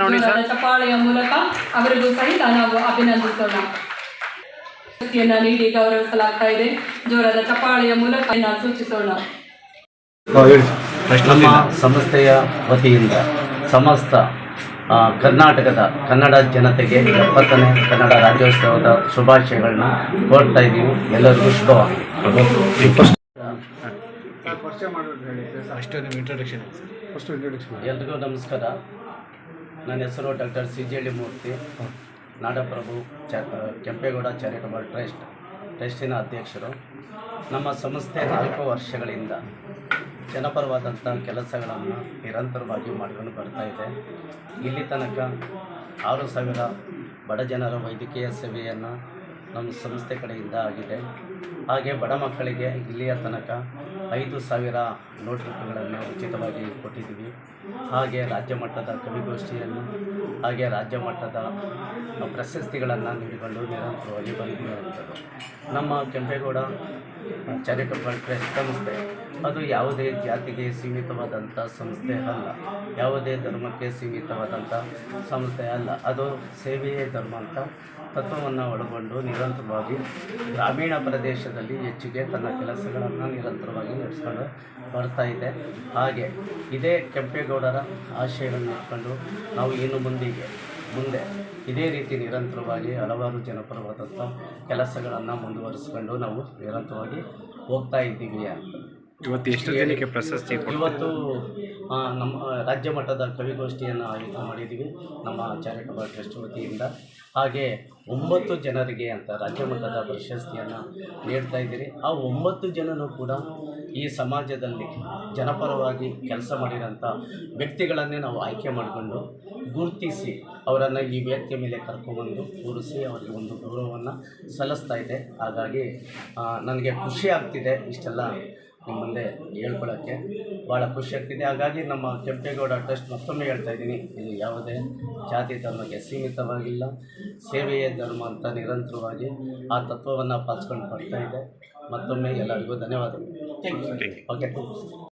ಜೋರಾದ ಚಪ್ಪಾಳೆಯ ಮೂಲಕ ಅವರಿಗೂ ಸಹಿತ ನಾವು ಅಭಿನಂದಿಸೋಣ. ನೀಡಿ ಗೌರವಿಸಲಾಗ್ತಾ ಇದೆ. ಜೋರಾದ ಚಪ್ಪಾಳೆಯ ಮೂಲಕ ಸೂಚಿಸೋಣ. ನಮ್ಮ ಸಂಸ್ಥೆಯ ವತಿಯಿಂದ ಸಮಸ್ತ ಆ, ಕರ್ನಾಟಕದ ಕನ್ನಡ ಜನತೆಗೆ ಎಪ್ಪತ್ತನೇ ಕನ್ನಡ ರಾಜ್ಯೋತ್ಸವದ ಶುಭಾಶಯಗಳನ್ನ ಕೋರ್ತಾ ಇದ್ದೀವಿ. ಎಲ್ಲರಿಗೂ ಶುಭವಾಗಿ ಎಲ್ರಿಗೂ ನಮಸ್ಕಾರ. ನನ್ನ ಹೆಸರು ಡಾಕ್ಟರ್ ಸಿ ಜಿ ಹಳ್ಳಿ ಮೂರ್ತಿ. ನಾಡಪ್ರಭು ಚ ಕೆಂಪೇಗೌಡ ಚಾರಿಟಬಲ್ ಟ್ರಸ್ಟ್, ಟ್ರಸ್ಟಿನ ಅಧ್ಯಕ್ಷರು. ನಮ್ಮ ಸಂಸ್ಥೆ ನಾಲ್ಕು ವರ್ಷಗಳಿಂದ ಜನಪರವಾದಂಥ ಕೆಲಸಗಳನ್ನು ನಿರಂತರವಾಗಿ ಮಾಡಿಕೊಂಡು ಬರ್ತಾ ಇದೆ. ಇಲ್ಲಿ ತನಕ ಆರು ಸಾವಿರ ಬಡ ಜನರ ವೈದ್ಯಕೀಯ ಸೇವೆಯನ್ನು ನಮ್ಮ ಸಂಸ್ಥೆ ಕಡೆಯಿಂದ ಆಗಿದೆ. ಹಾಗೆ ಬಡ ಮಕ್ಕಳಿಗೆ ಇಲ್ಲಿಯ ತನಕ ಐದು ಸಾವಿರ ನೋಟ್ಬುಕ್ಗಳನ್ನು ಉಚಿತವಾಗಿ ಕೊಟ್ಟಿದ್ದೀವಿ. ಹಾಗೆ ರಾಜ್ಯ ಮಟ್ಟದ ಕವಿಗೋಷ್ಠಿಯನ್ನು, ಹಾಗೆ ರಾಜ್ಯ ಮಟ್ಟದ ಪ್ರಶಸ್ತಿಗಳನ್ನು ನೀಡಿಕೊಂಡು ನಿರಂತರವಾಗಿ ಬಂದಿರುವಂಥದ್ದು. ನಮ್ಮ ಕೆಂಪೇಗೌಡ ಚಾರಿಟಬಲ್ ಟ್ರಸ್ಟ್ ಸಂಸ್ಥೆ ಅದು ಯಾವುದೇ ಜಾತಿಗೆ ಸೀಮಿತವಾದಂಥ ಸಂಸ್ಥೆ ಅಲ್ಲ. ಯಾವುದೇ ಧರ್ಮಕ್ಕೆ ಸೀಮಿತವಾದಂಥ ಸಂಸ್ಥೆ ಅಲ್ಲ. ಅದು ಸೇವೆಯೇ ಧರ್ಮ ಅಂತ ತತ್ವವನ್ನು ಒಳಗೊಂಡು ನಿರಂತರವಾಗಿ ಗ್ರಾಮೀಣ ಪ್ರದೇಶದಲ್ಲಿ ಹೆಚ್ಚಿಗೆ ತನ್ನ ಕೆಲಸಗಳನ್ನು ನಿರಂತರವಾಗಿ ನಡೆಸ್ಕೊಂಡು ಬರ್ತಾ ಇದೆ. ಹಾಗೆ ಇದೇ ಕೆಂಪೇಗೌಡರ ಆಶಯಗಳನ್ನು ಇಟ್ಕೊಂಡು ನಾವು ಇನ್ನು ಮುಂದಿಗೆ, ಮುಂದೆ ಇದೇ ರೀತಿ ನಿರಂತರವಾಗಿ ಹಲವಾರು ಜನಪರವಾದಂಥ ಕೆಲಸಗಳನ್ನು ಮುಂದುವರಿಸ್ಕೊಂಡು ನಾವು ನಿರಂತರವಾಗಿ ಹೋಗ್ತಾ ಇದ್ದೀವಿ ಅಂತ. ಇವತ್ತು ಎಷ್ಟು ಜನಕ್ಕೆ ಪ್ರಶಸ್ತಿ ಇವತ್ತು ನಮ್ಮ ರಾಜ್ಯ ಮಟ್ಟದ ಕವಿಗೋಷ್ಠಿಯನ್ನು ಆಯೋಜನೆ ಮಾಡಿದ್ದೀವಿ. ನಮ್ಮ ಚಾರಿಟಬಲ್ ಟ್ರಸ್ಟ್ ವತಿಯಿಂದ. ಹಾಗೆ ಒಂಬತ್ತು ಜನರಿಗೆ ಅಂತ ರಾಜ್ಯ ಮಟ್ಟದ ಪ್ರಶಸ್ತಿಯನ್ನು ನೀಡ್ತಾ ಇದ್ದೀರಿ. ಆ ಒಂಬತ್ತು ಜನನೂ ಕೂಡ ಈ ಸಮಾಜದಲ್ಲಿ ಜನಪರವಾಗಿ ಕೆಲಸ ಮಾಡಿರೋಂಥ ವ್ಯಕ್ತಿಗಳನ್ನೇ ನಾವು ಆಯ್ಕೆ ಮಾಡಿಕೊಂಡು ಗುರುತಿಸಿ ಅವರನ್ನು ಈ ವ್ಯಕ್ತಿಯ ಮೇಲೆ ಕರ್ಕೊಬಂದು ಕೂರಿಸಿ ಅವರಿಗೆ ಒಂದು ಗೌರವವನ್ನು ಸಲ್ಲಿಸ್ತಾ ಇದೆ. ಹಾಗಾಗಿ ನನಗೆ ಖುಷಿ ಆಗ್ತಿದೆ ಇಷ್ಟೆಲ್ಲ ನಿಮ್ಮ ಮುಂದೆ ಹೇಳ್ಕೊಳ್ಳೋಕ್ಕೆ ಭಾಳ ಖುಷಿ ಆಗ್ತಿದೆ. ಹಾಗಾಗಿ ನಮ್ಮ ಕೆಂಪೇಗೌಡ ಟ್ರಸ್ಟ್ ಮತ್ತೊಮ್ಮೆ ಹೇಳ್ತಾ ಇದ್ದೀನಿ. ಇದು ಯಾವುದೇ ಜಾತಿ ಧರ್ಮಕ್ಕೆ ಸೀಮಿತವಾಗಿಲ್ಲ. ಸೇವೆಯೇ ಧರ್ಮ ಅಂತ ನಿರಂತರವಾಗಿ ಆ ತತ್ವವನ್ನು ಪಾಲಿಸ್ಕೊಂಡು ಬರ್ತಾ ಇದೆ. ಮತ್ತೊಮ್ಮೆ ಎಲ್ಲರಿಗೂ ಧನ್ಯವಾದಗಳು. ಓಕೆ